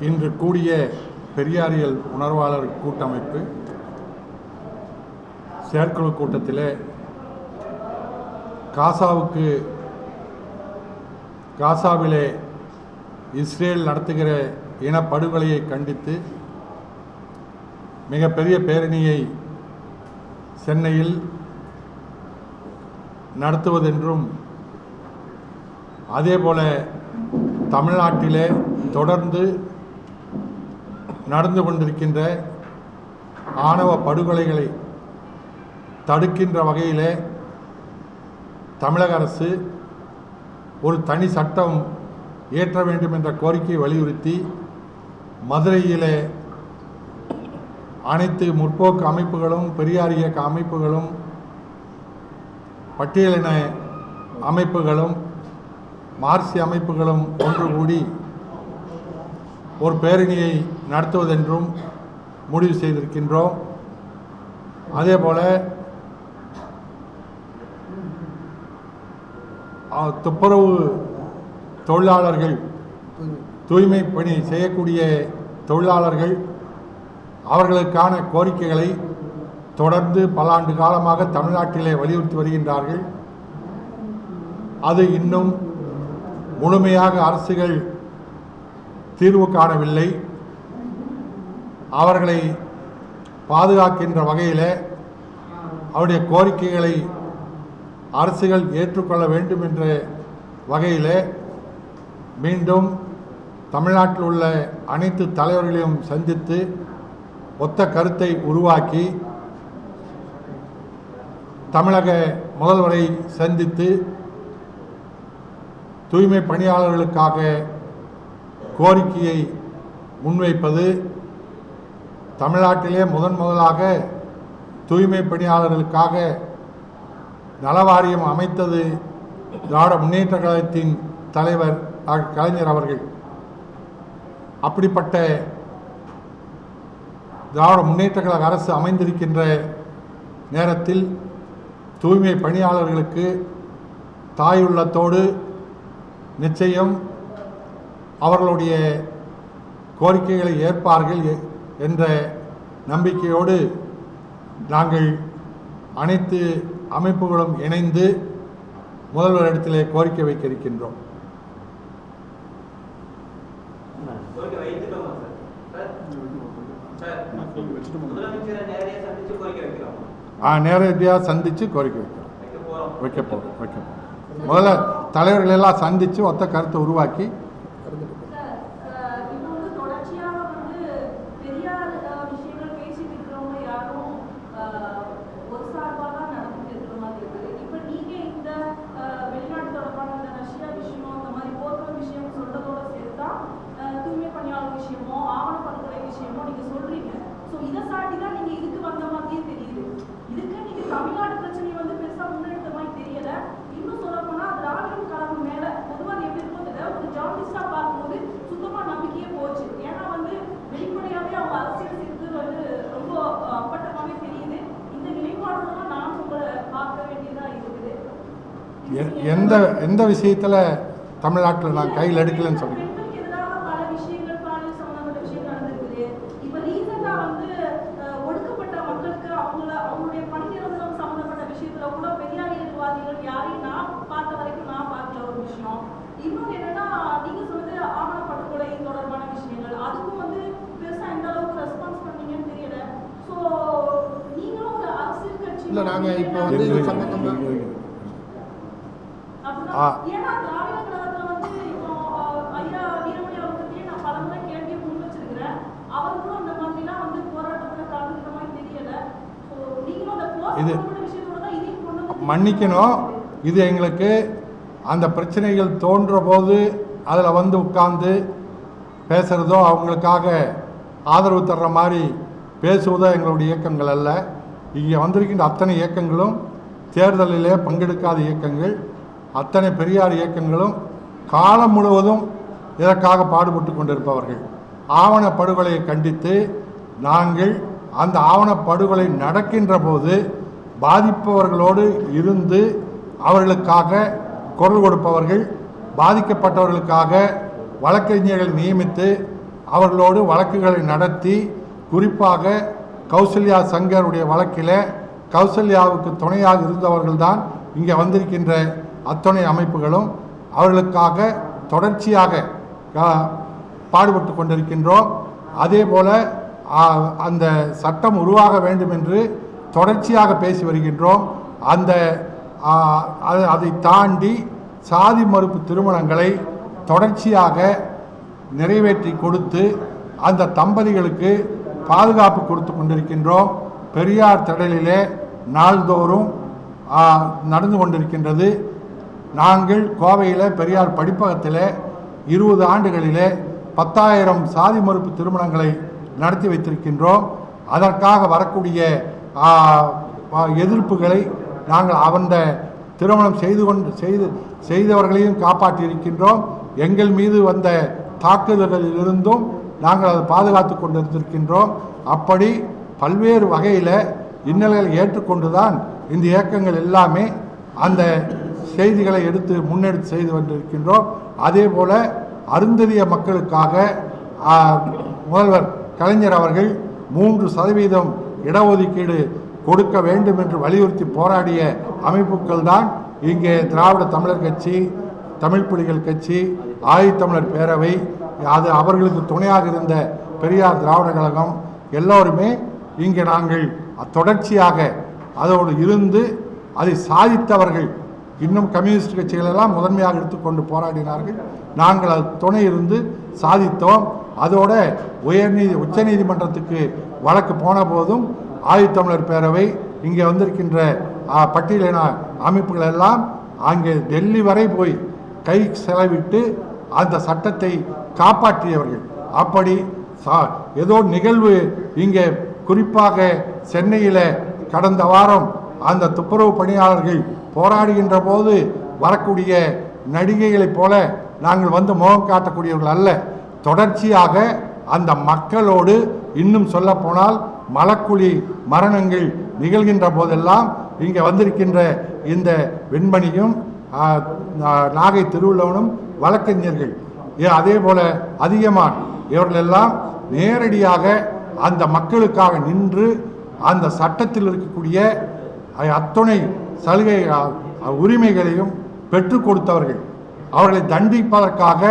இன்று கூடிய பெரியாரியல் உணர்வாளர் கூட்டமைப்பு செயற்குழு கூட்டத்திலே காசாவுக்கு காசாவிலே இஸ்ரேல் நடத்துகிற இனப்படுகொலையை கண்டித்து மிகப்பெரிய பேரணியை சென்னையில் நடத்துவதென்றும் அதேபோல தமிழ்நாட்டிலே தொடர்ந்து நடந்து கொண்டிருக்கின்ற ஆணவ படுகொலைகளை தடுக்கின்ற வகையிலே தமிழக அரசு ஒரு தனி சட்டம் இயற்ற வேண்டும் என்ற கோரிக்கையை வலியுறுத்தி மதுரையிலே அனைத்து முற்போக்கு அமைப்புகளும் பெரியார் இயக்க அமைப்புகளும் பட்டியலின அமைப்புகளும் மார்சி அமைப்புகளும் ஒன்று கூடி ஒரு பேரணியை நடத்துவதென்றும் முடிவு செய்திருக்கின்றோம். அதே போல் துப்புரவு தொழிலாளர்கள் தூய்மை பணி செய்யக்கூடிய தொழிலாளர்கள் அவர்களுக்கான கோரிக்கைகளை தொடர்ந்து பல ஆண்டு காலமாக தமிழ்நாட்டிலே வலியுறுத்தி வருகின்றார்கள். அது இன்னும் முழுமையாக அரசுகள் தீர்வு காணவில்லை. அவர்களை பாதுகாக்கின்ற வகையில் அவருடைய கோரிக்கைகளை அரசுகள் ஏற்றுக்கொள்ள வேண்டும் என்ற வகையில் மீண்டும் தமிழ்நாட்டில் உள்ள அனைத்து தலைவர்களையும் சந்தித்து ஒத்த கருத்தை உருவாக்கி தமிழக முதல்வரை சந்தித்து தூய்மை பணியாளர்களுக்காக கோரிக்கையை முன்வைப்பது தமிழ்நாட்டிலே முதன் முதலாக தூய்மை பணியாளர்களுக்காக நலவாரியம் அமைத்தது திராவிட முன்னேற்ற கழகத்தின் தலைவர் டாக்டர் கலைஞர் அவர்கள். அப்படிப்பட்ட திராவிட முன்னேற்ற கழக அரசு அமைந்திருக்கின்ற நேரத்தில் தூய்மை பணியாளர்களுக்கு தாயுள்ளத்தோடு நிச்சயம் அவர்களுடைய கோரிக்கைகளை ஏற்பார்கள் என்ற நம்பிக்கையோடு நாங்கள் அனைத்து அமைப்புகளும் இணைந்து முதல்வரிடத்திலே கோரிக்கை வைக்க இருக்கின்றோம் நேரடியாக ஆ, சந்தித்து கோரிக்கை வைக்கிறோம். வைக்க போகிறோம் வைக்க போகிறோம் முதல்ல தலைவர்கள் எல்லாம் சந்தித்து ஒத்த கருத்தை உருவாக்கி சார், அஹ், இப்போ வந்து தொடர்ச்சியாக வந்து பெரியார் அஹ், விஷயங்கள் பேசிட்டு இருக்கிறவங்க யாரும் அஹ், ஒரு சார்பாக தான் நடந்துட்டு இருக்கிற மாதிரி இருக்குது இப்போ நீங்க இந்த அஹ், வெளிநாட்டு தொடர்பான இந்த ரஷ்யா விஷயம் அந்த மாதிரி போர்க்கள விஷயம் சொல்றதோட சேர்த்தா அஹ், தூய்மை பணியாளர் விஷயமோ ஆவணப்படுகொலை விஷயமோ நீங்க சொல்றீங்க. ஸோ இதை சாட்டி தான் நீங்க இதுக்கு வந்த மாதிரியே தெரியுது. இதுக்கு நீங்க தமிழ்நாடு பிரச்சனையை வந்து பெருசா முன்னெடுத்த மாதிரி தெரியல. இன்னும் சொல்ல போனா திராவிடம் கழகம் மேல பொதுவா எப்படி இருக்கும் தெரியல. ஒரு ஜார்னலிஸ்டா பார்க்கும்போது சுத்தமா நம்பிக்கையே போச்சு. ஏன்னா வந்து வெளிப்படையாவே அவங்க அரசியல் சேர்த்து வந்து ரொம்ப அப்பட்டமாவே தெரியுது. இந்த நிலைப்பாடுலாம் நான் உங்களை பார்க்க வேண்டியதா இருக்குது. எந்த எந்த விஷயத்துல தமிழ்நாட்டில் நான் கையில் எடுக்கலன்னு சொல்கிறேன் பெண்களுக்கு எதிராக பல விஷயங்கள் பாலியல் சம்பந்தப்பட்ட விஷயங்கள் நடந்திருக்குது இப்ப ரீசெண்டா வந்து அஹ், ஒடுக்கப்பட்ட மக்களுக்கு அவங்கள அவங்களுடைய பணி நிரந்தரம் சம்பந்தப்பட்ட விஷயத்துல கூட பெரியாரியவாதிகள் யாரையும் நான் பார்த்த வரைக்கும் நான் பார்க்கல ஒரு விஷயம் இன்னொன்று என்னன்னா நீங்க சொன்னது ஆவண படுகொலை தொடர்பான விஷயங்கள் அதுக்கும் வந்து பெருசா எந்த அளவுக்கு ரெஸ்பான்ஸ் பண்ணீங்கன்னு தெரியல ஸோ நீங்களும் ஒரு அரசியல் கட்சி இல்ல, நாங்க இப்ப வந்து இது சம்பந்தமா- அப்படிதான். ஆ. ஏன்னா திராவிட கழகத்துல வந்து இப்போ அஹ், ஐயா வீரமணி அவர்கிட்டயே நான் பலமுறை கேள்வியை முன் வச்சிருக்கிறேன் அவர்களும் அந்த மாதிரிலாம் வந்து போராட்டத்துல கலந்துக்கிற மாதிரி தெரியல. ஸோ நீங்களும் அந்த க்ளோஸ் இது- இதையும் கொண்டு வந்து மன்னிக்கணும். இது எங்களுக்கு அந்த பிரச்சனைகள் தோன்ற போது அதில் வந்து உட்கார்ந்து பேசுகிறதோ அவங்களுக்காக ஆதரவு தர்ற மாதிரி பேசுவதோ எங்களுடைய இயக்கங்கள் அல்ல. இங்கே வந்திருக்கின்ற அத்தனை இயக்கங்களும் தேர்தலிலே பங்கெடுக்காத இயக்கங்கள் அத்தனை பெரியார் இயக்கங்களும் காலம் முழுவதும் இதற்காக பாடுபட்டு கொண்டிருப்பவர்கள். ஆவண படுகொலையை கண்டித்து நாங்கள் அந்த ஆவண படுகொலை நடக்கின்ற போது பாதிப்பவர்களோடு இருந்து அவர்களுக்காக குரல் கொடுப்பவர்கள் பாதிக்கப்பட்டவர்களுக்காக வழக்கறிஞர்களை நியமித்து அவர்களோடு வழக்குகளை நடத்தி குறிப்பாக கௌசல்யா சங்கருடைய வழக்கில் கௌசல்யாவுக்கு துணையாக இருந்தவர்கள்தான் இங்கே வந்திருக்கின்ற அத்துணை அமைப்புகளும் அவர்களுக்காக தொடர்ச்சியாக பாடுபட்டு கொண்டிருக்கின்றோம். அதே போல் அந்த சட்டம் உருவாக வேண்டும் என்று தொடர்ச்சியாக பேசி வருகின்றோம். அந்த அது- அதை தாண்டி சாதி மறுப்பு திருமணங்களை தொடர்ச்சியாக நிறைவேற்றி கொடுத்து அந்த தம்பதிகளுக்கு பாதுகாப்பு கொடுத்து கொண்டிருக்கின்றோம். பெரியார் திடலிலே நாள்தோறும் நடந்து கொண்டிருக்கின்றது. நாங்கள் கோவையில் பெரியார் படிப்பகத்தில் இருபது ஆண்டுகளிலே பத்தாயிரம் சாதி மறுப்பு திருமணங்களை நடத்தி வைத்திருக்கின்றோம். அதற்காக வரக்கூடிய எதிர்ப்புகளை நாங்கள் அந்த திருமணம் செய்து கொண்டு செய்து செய்தவர்களையும் காப்பாற்றியிருக்கின்றோம். எங்கள் மீது வந்த தாக்குதல்களிலிருந்தும் நாங்கள் அதை பாதுகாத்து கொண்டிருந்திருக்கின்றோம். அப்படி பல்வேறு வகையில் இன்னல்களை ஏற்றுக்கொண்டுதான் இந்த இயக்கங்கள் எல்லாமே அந்த செய்திகளை எடுத்து முன்னெடுத்து செய்து கொண்டிருக்கின்றோம் அதே போல அருந்ததிய மக்களுக்காக முதல்வர் கலைஞர் அவர்கள் மூன்று சதவீதம் இடஒதுக்கீடு கொடுக்க வேண்டும் என்று வலியுறுத்தி போராடிய அமைப்புகள் தான் இங்கே திராவிட தமிழர் கட்சி தமிழ் புலிகள் கட்சி ஆயுத்தமிழர் பேரவை அது அவர்களுக்கு துணையாக இருந்த பெரியார் திராவிட கழகம் எல்லோருமே இங்கே நாங்கள் தொடர்ச்சியாக அதோடு இருந்து அதை சாதித்தவர்கள் இன்னும் கம்யூனிஸ்ட் கட்சிகளெல்லாம் முதன்மையாக எடுத்துக்கொண்டு போராடினார்கள். நாங்கள் அது துணை இருந்து சாதித்தோம். அதோட உயர்நீதி உச்சநீதிமன்றத்துக்கு வழக்கு போன போதும் ஆதித்தமிழர் பேரவை இங்கே வந்திருக்கின்ற பட்டியலின அமைப்புகள் எல்லாம் அங்கே டெல்லி வரை போய் கை செலவிட்டு அந்த சட்டத்தை காப்பாற்றியவர்கள். அப்படி சா- ஏதோ நிகழ்வு இங்கே குறிப்பாக சென்னையில் கடந்த வாரம் அந்த துப்புரவு பணியாளர்கள் போராடுகின்ற போது வரக்கூடிய நடிகைகளைப் போல நாங்கள் வந்து முகம் காட்டக்கூடியவர்கள் அல்ல. தொடர்ச்சியாக அந்த மக்களோடு இன்னும் சொல்லப்போனால் மலக்குழி மரணங்கள் நிகழ்கின்ற போதெல்லாம் இங்கே வந்திருக்கின்ற இந்த வெண்மணியும் நாகை திருவள்ளுவனும் வழக்கறிஞர்கள் அதே போல அதிகமான். இவர்களெல்லாம் நேரடியாக அந்த மக்களுக்காக நின்று அந்த சட்டத்தில் இருக்கக்கூடிய அத்துணை சலுகை உரிமைகளையும் பெற்றுக் கொடுத்தவர்கள். அவர்களை தண்டிப்பதற்காக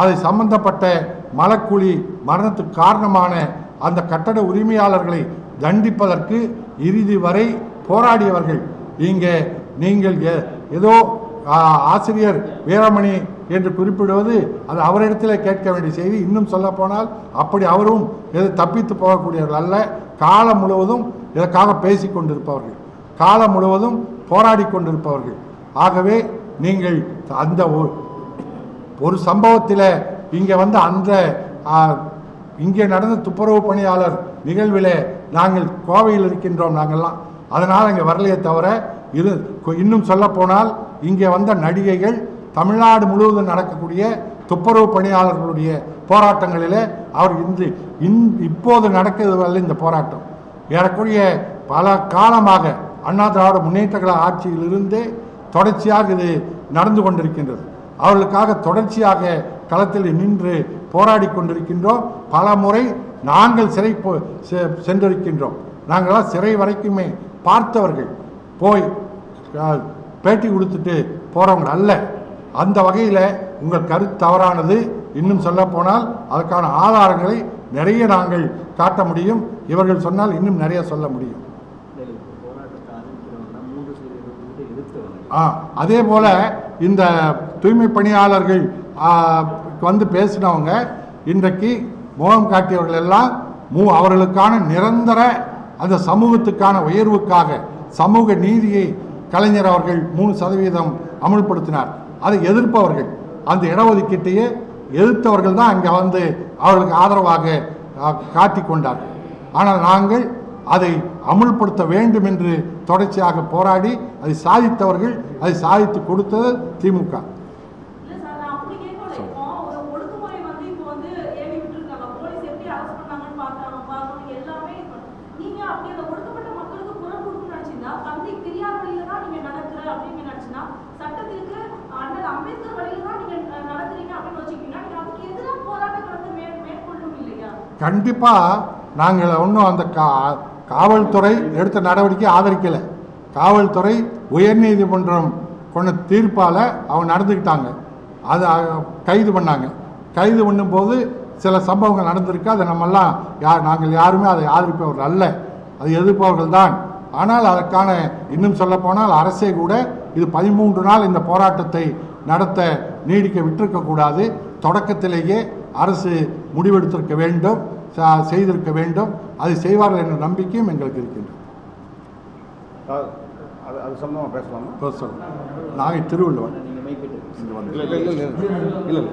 அதை சம்பந்தப்பட்ட மலக்குழி மரணத்துக்கு காரணமான அந்த கட்டட உரிமையாளர்களை தண்டிப்பதற்கு இறுதி வரை போராடியவர்கள். இங்கே நீங்கள் ஏதோ ஆசிரியர் வீரமணி என்று குறிப்பிடுவது அது அவரிடத்தில் கேட்க வேண்டிய செய்தி. இன்னும் சொல்லப்போனால் அப்படி அவரும் எது தப்பித்து போகக்கூடியவர்கள் அல்ல. காலம் முழுவதும் இதற்காக பேசி கொண்டிருப்பவர்கள். காலம் முழுவதும் போராடி கொண்டிருப்பவர்கள். ஆகவே நீங்கள் அந்த ஒரு ஒரு சம்பவத்தில் இங்கே வந்து அந்த இங்கே நடந்த துப்புரவு பணியாளர் நிகழ்வில் நாங்கள் கோவையில் இருக்கின்றோம் நாங்கள்லாம். அதனால் இங்கே வரலையே தவிர இது இன்னும் சொல்லப்போனால் இங்கே வந்த நடிகைகள் தமிழ்நாடு முழுவதும் நடக்கக்கூடிய துப்புரவு பணியாளர்களுடைய போராட்டங்களிலே அவர் இன்று இன் இப்போது நடக்கிறது இந்த போராட்டம். ஏறக்குரிய பல காலமாக அண்ணா திராவிட முன்னேற்ற கழக ஆட்சியிலிருந்து தொடர்ச்சியாக இது நடந்து கொண்டிருக்கின்றது. அவர்களுக்காக தொடர்ச்சியாக களத்தில் நின்று போராடி கொண்டிருக்கின்றோம். பல முறை நாங்கள் சிறை போ- செ- சென்றிருக்கின்றோம். நாங்களாம் சிறை வரைக்குமே பார்த்தவர்கள் போய் பேட்டி கொடுத்துட்டு போகிறவங்க அல்ல. அந்த வகையில் உங்கள் கருத்து தவறானது. இன்னும் சொல்லப்போனால் அதற்கான ஆதாரங்களை நிறைய நாங்கள் காட்ட முடியும். இவர்கள் சொன்னால் இன்னும் நிறைய சொல்ல முடியும். ஆ அதே போல் இந்த தூய்மை பணியாளர்கள் வந்து பேசினவங்க இன்றைக்கு முகம் காட்டியவர்கள் எல்லாம் மூ அவர்களுக்கான நிரந்தர அந்த சமூகத்துக்கான உயர்வுக்காக சமூக நீதியை கலைஞர் அவர்கள் மூணு சதவீதம் அமுல்படுத்தினார். அதை எதிர்ப்பவர்கள் அந்த இடஒதுக்கீட்டையே எதிர்த்தவர்கள் தான் அங்கே வந்து அவர்களுக்கு ஆதரவாக காட்டி காட்டிக் கொண்டார்கள். ஆனால் நாங்கள் அதை அமுல்படுத்த வேண்டும் என்று தொடர்ச்சியாக போராடி அதை சாதித்தவர்கள் அதை சாதித்து கொடுத்தது திமுக இல்ல சார் நான் அப்படி கேட்கல இப்போ ஒரு ஒடுக்குமுறை வந்து இப்போ வந்து ஏவி விட்டுருக்காங்க போலீஸ் எப்படி அரெஸ்ட் பண்ணாங்கன்னு பார்த்தாங்க பார்க்கணும் எல்லாமே இப்ப நீங்க அப்படி அந்த ஒடுக்கப்பட்ட மக்களுக்கு குரல் கொடுக்கணும்னு நினைச்சீங்கன்னா தந்தை பெரியார் வழியில தான் நீங்க நடக்கிற அப்படின்னு நினைச்சுன்னா சட்டத்திற்கு அண்ணல் அம்பேத்கர் வழியில தான் நீங்க நடக்கிறீங்க அப்படின்னு வச்சுக்கிட்டீங்கன்னா நீங்க அதுக்கு எதிராக போராட்டத்தை வந்து மே இல்லையா? கண்டிப்பா நாங்கள் ஒன்றும் அந்த கா காவல்துறை எடுத்த நடவடிக்கை ஆதரிக்கலை. காவல்துறை உயர்நீதிமன்றம் கொண்ட தீர்ப்பால் அவங்க நடந்துக்கிட்டாங்க. அதை கைது பண்ணாங்க. கைது பண்ணும்போது சில சம்பவங்கள் நடந்திருக்கு. அதை நம்மெல்லாம் யார் நாங்கள் யாருமே அதை ஆதரிப்பவர் அல்ல. அதை எதிர்ப்பவர்கள் தான் ஆனால் அதற்கான இன்னும் சொல்லப்போனால் அரசே கூட இது பதிமூன்று நாள் இந்த போராட்டத்தை நடத்த நீடிக்க விட்டிருக்க கூடாது தொடக்கத்திலேயே அரசு முடிவெடுத்திருக்க வேண்டும் செய்திருக்க வேண்டும். அதை செய்வார்கள் என்ற நம்பிக்கையும் எங்களுக்கு இருக்கின்றது. அது சம்பந்தமாக பேசலாமா? இல்லை இல்லை இல்லை. இல்லை இல்லை.